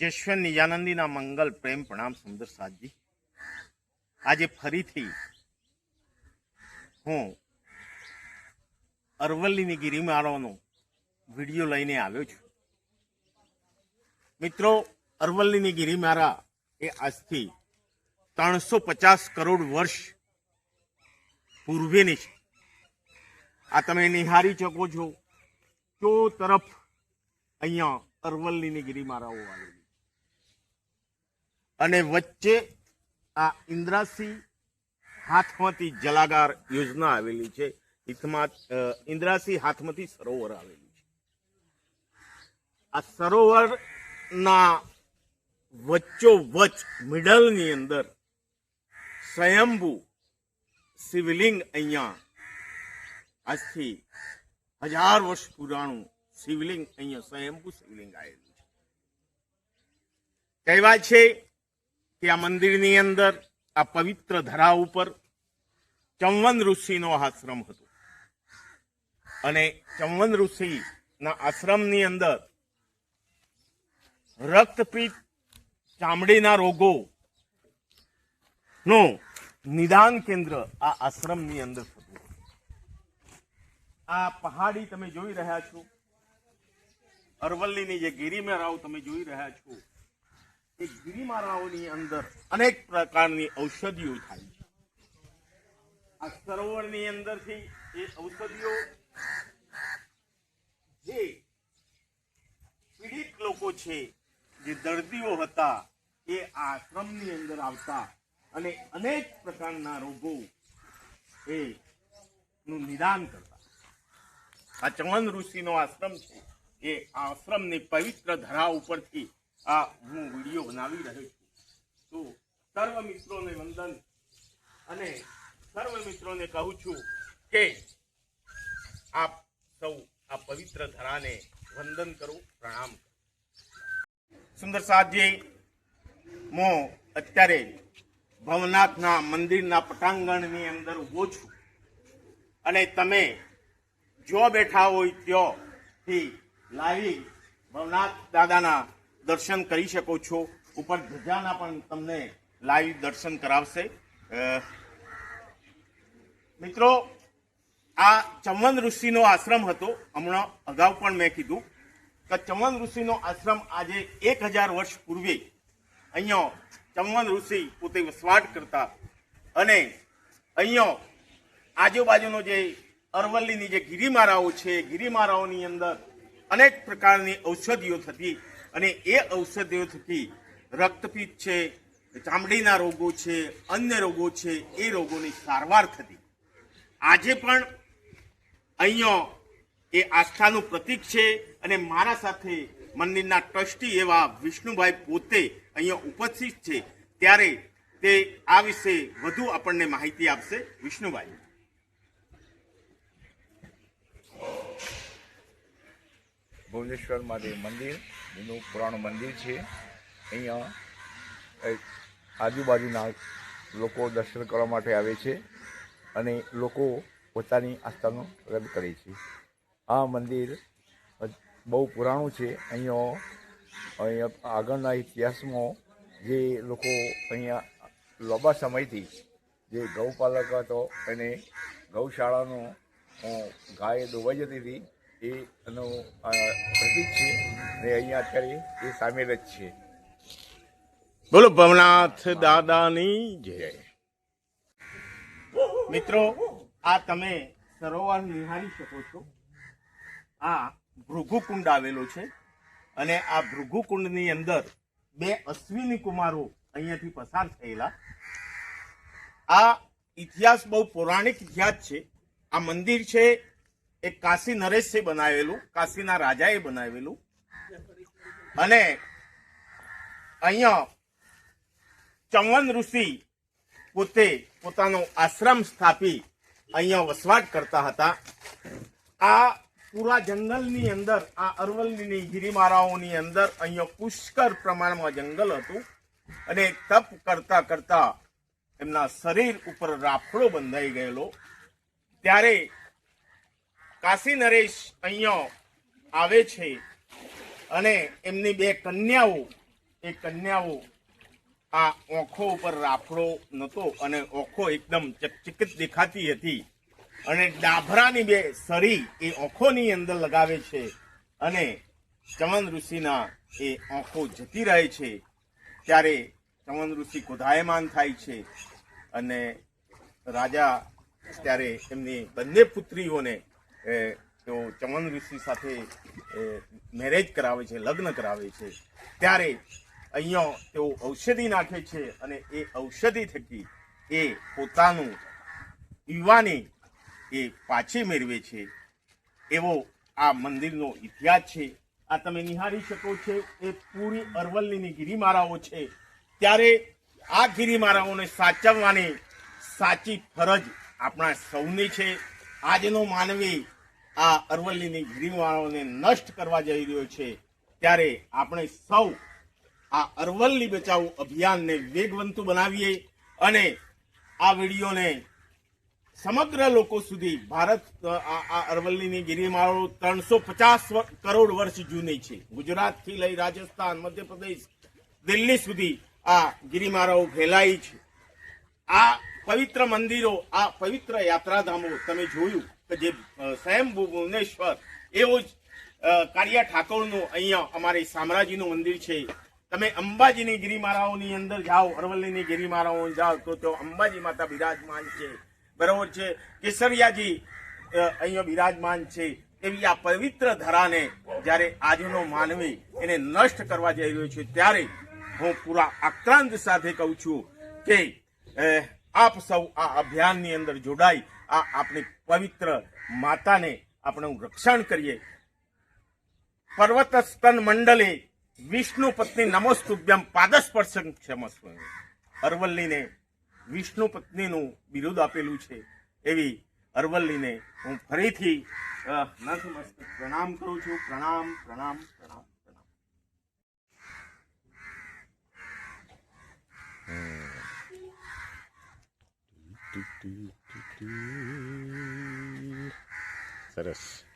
જશવંત નિજાનંદીના મંગલ પ્રેમ પ્રણામ સુંદર સાધજી આજે ફરીથી હું અરવલ્લીની ગિરિમાળાનો વીડિયો લઈને આવ્યો છું. મિત્રો, અરવલ્લીની ગિરિમાળા એ આજથી ત્રણસો પચાસ કરોડ વર્ષ પૂર્વેની છે. આ તમે નિહારી શકો છો. ચો તરફ અહીંયા અરવલ્લીની ગિરિમાળાઓ આવેલી અને વચ્ચે આ ઇન્દ્રાસી હાથમતી જલાગાર યોજના આવેલી છે. ઇન્દ્રાસી હાથમતી સરોવર આવેલું છે. આ સરોવરના વચ્ચોવચ મિડલની અંદર સ્વયંભુ શિવલિંગ અહીંયા, આજથી હજાર વર્ષ પુરાણું શિવલિંગ અહીંયા, સ્વયંભુ શિવલિંગ આવેલું છે. કહેવાય છે કે આ મંદિરની અંદર આ પવિત્ર ધરા ઉપર ચંવન ઋષિનો આશ્રમ હતો. અને ચંવન ઋષિના આશ્રમની અંદર રક્તપિત્ત ચામડીના રોગો નું નિદાન કેન્દ્ર આ આશ્રમની અંદર થતું. આ પહાડી તમે જોઈ રહ્યા છો. અરવલ્લીની જે ગિરિમેરાવ તમે જોઈ રહ્યા છો. ગિરિમાળાઓની અંદર અનેક પ્રકારની ઔષધિઓ થાય છે. આ સરોવરની અંદરથી એ ઔષધિઓ જે પીડિત લોકો છે, જે દર્દીઓ હતા, એ આશ્રમની અંદર આવતા અને અનેક પ્રકારના રોગો એ નું નિદાન કરતા. આ ચમન ઋષિનો આશ્રમ છે. એ આશ્રમની પવિત્ર ધરા ઉપરથી આ હું વીડિયો બનાવી રહ્યો છું. તો સર્વ મિત્રોને વંદન. અને સર્વ મિત્રોને કહું છું કે આપ સૌ આ પવિત્ર ધરાને વંદન કરો, પ્રણામ કરો. સુંદર સાહજી હું અત્યારે ભવનાથના મંદિરના પટાંગણની અંદર ઊભો છું. અને તમે જો બેઠા હોય ત્યોથી લાવી ભવનાથ દાદાના દર્શન કરી શકો છો. ઉપર ધજાના પણ તમને લાઈવ દર્શન કરાવશે. મિત્રો, આ ચમન ઋષિનો આશ્રમ હતો. હમણાં અગાઉ પણ મેં કીધું કે ચમન ઋષિનો આશ્રમ આજે એક હજાર વર્ષ પૂર્વે અહીંયા ચમન ઋષિ પોતે વસવાટ કરતા અને અહીંયા આજુબાજુનો જે અરવલ્લીની જે ગિરિમારાઓ છે, ગિરિમારાઓની અંદર અનેક પ્રકારની ઔષધિઓ થતી અને એ ઔષધિઓ થકી રક્તપિત છે, ચામડીના રોગો છે, અન્ય રોગો છે, એ રોગોની સારવાર થતી. આજે પણ અહીંયા એ આસ્થાનું પ્રતીક છે અને મારા સાથે મંદિરના ટ્રસ્ટી એવા વિષ્ણુભાઈ પોતે અહીંયા ઉપસ્થિત છે. ત્યારે તે આ વિશે વધુ આપણને માહિતી આપશે વિષ્ણુભાઈ. ભુવનેશ્વર મહાદેવ મંદિર, એનું પુરાણું મંદિર છે. અહીંયા આજુબાજુના લોકો દર્શન કરવા માટે આવે છે અને લોકો પોતાની આસ્થાનો રદ કરે છે. આ મંદિર બહુ પુરાણું છે. અહીંયા અહીંયા આગળના ઇતિહાસમાં જે લોકો અહીંયા લાંબા સમયથી જે ગૌપાલક હતો અને ગૌશાળાનો ગાય દોવાઈ જતી હતી એનો એનું પ્રતીક છે ને અહીંયા અત્યારે એ સામેલ જ છે. બોલો ભવનાથ દાદાની જય. મિત્રો આ તમે સરોવર નિહાળી શકો છો. આ ભૃગુકુંડ આવેલો છે અને આ ભૃગુકુંડની અંદર બે અશ્વિની કુમારો અહીંયાથી પસાર થયેલા. આ ઇતિહાસ બહુ પૌરાણિક ઇતિહાસ છે. આ મંદિર છે એ કાશી નરેશે બનાવેલું, કાશીના રાજાએ બનાવેલું. અને અહીંયા ચંવન ઋષિ પોતે પોતાનો આશ્રમ સ્થાપી અહીંયા વસવાટ કરતા હતા. આ પૂરા જંગલની અંદર, આ અરવલ્લીની ગિરિમારાઓની અંદર અહીંયા પુષ્કળ પ્રમાણમાં જંગલ હતું. અને તપ કરતા કરતા એમના શરીર ઉપર રાફડો બંધાઈ ગયેલો. ત્યારે કાશી નરેશ અહીંયા આવે છે અને એમની બે કન્યાઓ, એ કન્યાઓ આ ઓખો ઉપર રાફડો નહોતો અને ઓખો એકદમ ચકચકિત દેખાતી હતી. અને ડાભરાની બે સરી એ ઓખોની અંદર લગાવે છે અને ચમન ઋષિના એ આંખો જતી રહે છે. ત્યારે ચમન ઋષિ કોધાયમાન થાય છે અને રાજા ત્યારે એમની બંને પુત્રીઓને તેઓ ચમન ઋષિ સાથે મેરેજ કરાવે છે, લગ્ન કરાવે છે. ત્યારે અહીંયા તેઓ ઔષધિ નાખે છે અને એ ઔષધિ થકી એ પોતાનું યુવાની એ પાછી મેળવે છે. એવો આ મંદિરનો ઇતિહાસ છે. આ તમે નિહાળી શકો છો, એ પૂરી અરવલ્લીની ગિરિમાળાઓ છે. ત્યારે આ ગિરિમારાઓને સાચવવાની સાચી ફરજ આપણા સૌની છે. આજનો માનવી આ અરવલ્લીની ગિરિમાળાઓને નષ્ટ કરવા જઈ રહ્યો છે, ત્યારે આપણે સૌ આ અરવલ્લી બચાવ અભિયાનને વેગવંતુ બનાવીએ અને આ વિડીયોને સમગ્ર લોકો સુધી ભારત આ અરવલ્લીની ગિરિમાળો ત્રણસો પચાસ કરોડ વર્ષ જૂની છે. ગુજરાતથી લઈ રાજસ્થાન, મધ્યપ્રદેશ, દિલ્હી સુધી આ ગિરિમાળાઓ ફેલાઈ છે. આ પવિત્ર મંદિરો, આ પવિત્ર યાત્રાધામો તમે જોયું કે જે સ્વયં ભુવનેશ્વર, એવો જ કાળિયા ઠાકોરનું અહીંયા અમારે શામળાજીનું મંદિર છે. તમે અંબાજીની ગિરિમારાઓની અંદર જાઓ, અરવલ્લીની ગિરિમારાઓ જાઓ, તો તો અંબાજી માતા બિરાજમાન છે. બરાબર છે? કેસરિયાજી અહીંયા બિરાજમાન છે. એવી આ પવિત્ર ધરાને જ્યારે આજનો માનવી એને નષ્ટ કરવા જઈ રહ્યો છે, ત્યારે હું પૂરા આક્રાંત સાથે કહું છું કે આપ સૌ આ અભિયાનની અંદર જોડાઈ, આ આપણી પવિત્ર માતાને આપણે રક્ષણ કરીએ. પર્વત સ્તન મંડલે વિષ્ણુ પત્ની નમોસ્તુભ્યમ પાદસ્પર્શન ક્ષમસ્વ અરવલ્લીને વિષ્ણુ પત્નીનું બિરુદ આપેલું છે. એવી અરવલ્લીને હું ફરીથી પ્રણામ કરું છું. પ્રણામ પ્રણામ પ્રણામ પ્રણામ. સરસ.